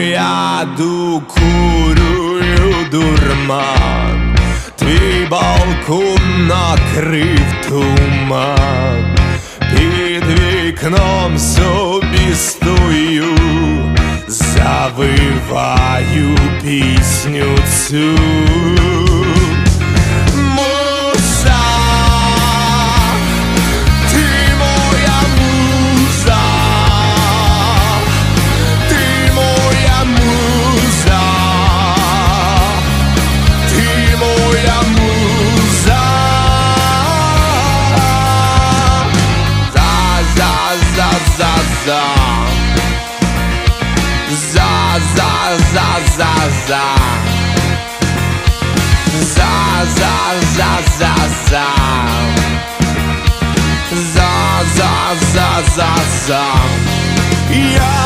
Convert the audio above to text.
Я докурюю дурман, твій балкон накрив туман, під вікном собі стою, завиваю пісню цю. За, за. За, за, за, за, за. За, за, за, за, за. За, за, за, за, за. Я докурю